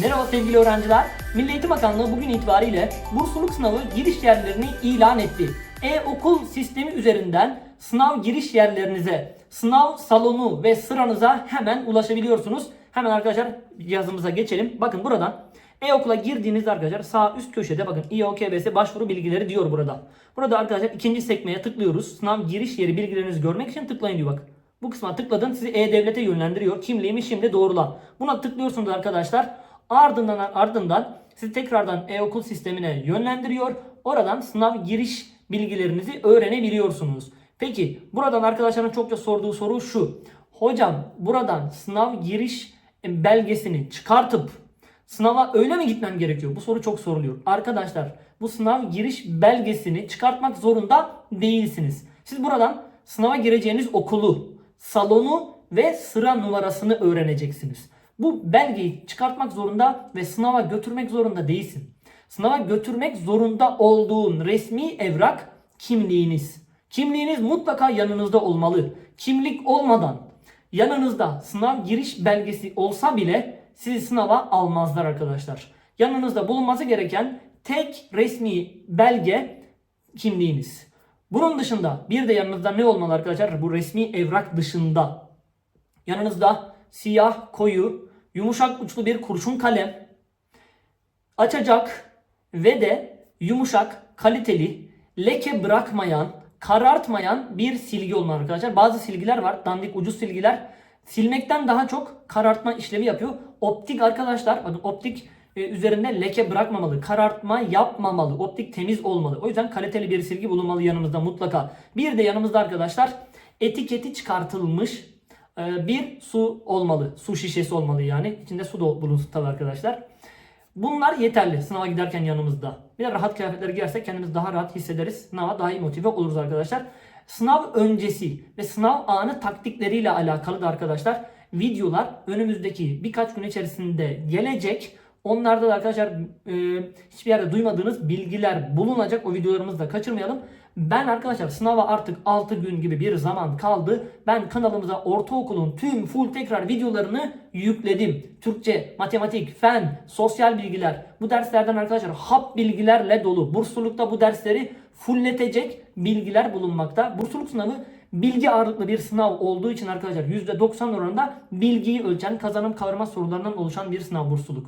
Merhaba sevgili öğrenciler. Milli Eğitim Bakanlığı bugün itibariyle bursluluk sınavı giriş yerlerini ilan etti. E-okul sistemi üzerinden sınav giriş yerlerinize, sınav salonu ve sıranıza hemen ulaşabiliyorsunuz. Hemen arkadaşlar cihazımıza geçelim. Bakın buradan e-okula girdiğinizde arkadaşlar sağ üst köşede bakın İOKBS başvuru bilgileri diyor burada. Burada arkadaşlar ikinci sekmeye tıklıyoruz. Sınav giriş yeri bilgilerinizi görmek için tıklayın diyor bak. Bu kısma tıkladın sizi E-Devlet'e yönlendiriyor. Kimliğimi şimdi doğrula. Buna tıklıyorsunuz arkadaşlar. Ardından ardından sizi tekrardan e-okul sistemine yönlendiriyor. Oradan sınav giriş bilgilerinizi öğrenebiliyorsunuz. Peki buradan arkadaşların çokça sorduğu soru şu. Hocam buradan sınav giriş belgesini çıkartıp sınava öyle mi gitmem gerekiyor? Bu soru çok soruluyor. Arkadaşlar bu sınav giriş belgesini çıkartmak zorunda değilsiniz. Siz buradan sınava gireceğiniz okulu, salonu ve sıra numarasını öğreneceksiniz. Bu belgeyi çıkartmak zorunda ve sınava götürmek zorunda değilsin. Sınava götürmek zorunda olduğun resmi evrak kimliğiniz. Kimliğiniz mutlaka yanınızda olmalı. Kimlik olmadan yanınızda sınav giriş belgesi olsa bile sizi sınava almazlar arkadaşlar. Yanınızda bulunması gereken tek resmi belge kimliğiniz. Bunun dışında bir de yanınızda ne olmalı arkadaşlar? Bu resmi evrak dışında yanınızda siyah, koyu, yumuşak uçlu bir kurşun kalem, açacak ve de yumuşak, kaliteli, leke bırakmayan, karartmayan bir silgi olmalı arkadaşlar. Bazı silgiler var, dandik ucuz silgiler. Silmekten daha çok karartma işlevi yapıyor. Optik arkadaşlar, bakın optik e, üzerinde leke bırakmamalı, karartma yapmamalı, optik temiz olmalı. O yüzden kaliteli bir silgi bulunmalı yanımızda mutlaka. Bir de yanımızda arkadaşlar etiketi çıkartılmış bir su olmalı. Su şişesi olmalı yani. İçinde su da bulunsun tabii arkadaşlar. Bunlar yeterli sınava giderken yanımızda. Bir de rahat kıyafetleri giyersek kendimizi daha rahat hissederiz. Sınava daha iyi motive oluruz arkadaşlar. Sınav öncesi ve sınav anı taktikleriyle alakalı da arkadaşlar videolar önümüzdeki birkaç gün içerisinde gelecek. Onlarda da arkadaşlar e, hiçbir yerde duymadığınız bilgiler bulunacak. O videolarımızı da kaçırmayalım. Ben arkadaşlar sınava artık 6 gün gibi bir zaman kaldı. Ben kanalımıza ortaokulun tüm full tekrar videolarını yükledim. Türkçe, matematik, fen, sosyal bilgiler. Bu derslerden arkadaşlar hap bilgilerle dolu. Burslulukta bu dersleri fullletecek bilgiler bulunmakta. Bursluluk sınavı bilgi ağırlıklı bir sınav olduğu için arkadaşlar %90 oranında bilgiyi ölçen kazanım kavrama sorularından oluşan bir sınav bursluluk.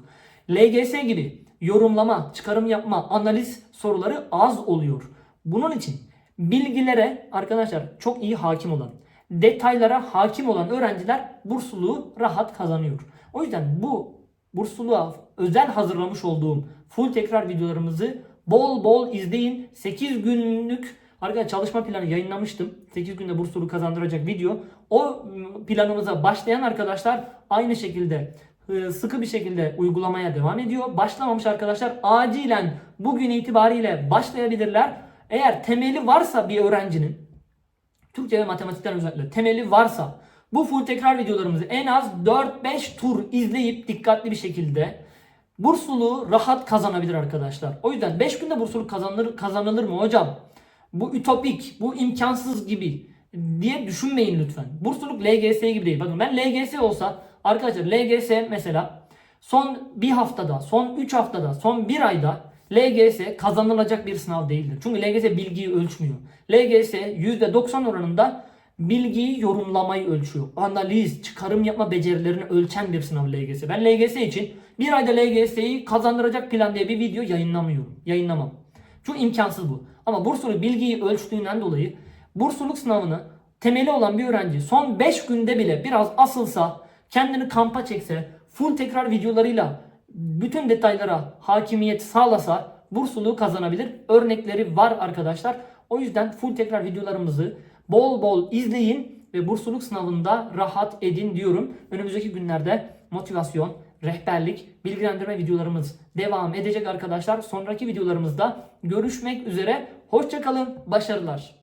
LGS gibi yorumlama, çıkarım yapma, analiz soruları az oluyor. Bunun için bilgilere arkadaşlar çok iyi hakim olan, detaylara hakim olan öğrenciler bursluluğu rahat kazanıyor. O yüzden bu bursluluğa özel hazırlamış olduğum full tekrar videolarımızı bol bol izleyin. 8 günlük arkadaşlar çalışma planı yayınlamıştım. 8 günde bursluluğu kazandıracak video. O planımıza başlayan arkadaşlar aynı şekilde e, sıkı bir şekilde uygulamaya devam ediyor. Başlamamış arkadaşlar acilen bugün itibariyle başlayabilirler. Eğer temeli varsa bir öğrencinin Türkçe ve matematikten özellikle temeli varsa bu full tekrar videolarımızı en az 4-5 tur izleyip dikkatli bir şekilde bursluluğu rahat kazanabilir arkadaşlar. O yüzden 5 günde bursluluk kazanılır, kazanılır mı hocam? Bu ütopik, bu imkansız gibi diye düşünmeyin lütfen. Bursluluk LGS gibi değil. Bakın ben LGS olsa arkadaşlar LGS mesela son bir haftada, son 3 haftada, son 1 ayda LGS kazanılacak bir sınav değildir. Çünkü LGS bilgiyi ölçmüyor. LGS %90 oranında bilgiyi yorumlamayı ölçüyor. Analiz, çıkarım yapma becerilerini ölçen bir sınav LGS. Ben LGS için bir ayda LGS'yi kazandıracak plan diye bir video yayınlamıyorum. Yayınlamam. Çünkü imkansız bu. Ama bursluluk bilgiyi ölçtüğünden dolayı bursluluk sınavını temeli olan bir öğrenci son 5 günde bile biraz asılsa, kendini kampa çekse, full tekrar videolarıyla bütün detaylara hakimiyet sağlasa bursluluğu kazanabilir. Örnekleri var arkadaşlar. O yüzden full tekrar videolarımızı bol bol izleyin ve bursluluk sınavında rahat edin diyorum. Önümüzdeki günlerde motivasyon, rehberlik, bilgilendirme videolarımız devam edecek arkadaşlar. Sonraki videolarımızda görüşmek üzere. Hoşçakalın, başarılar.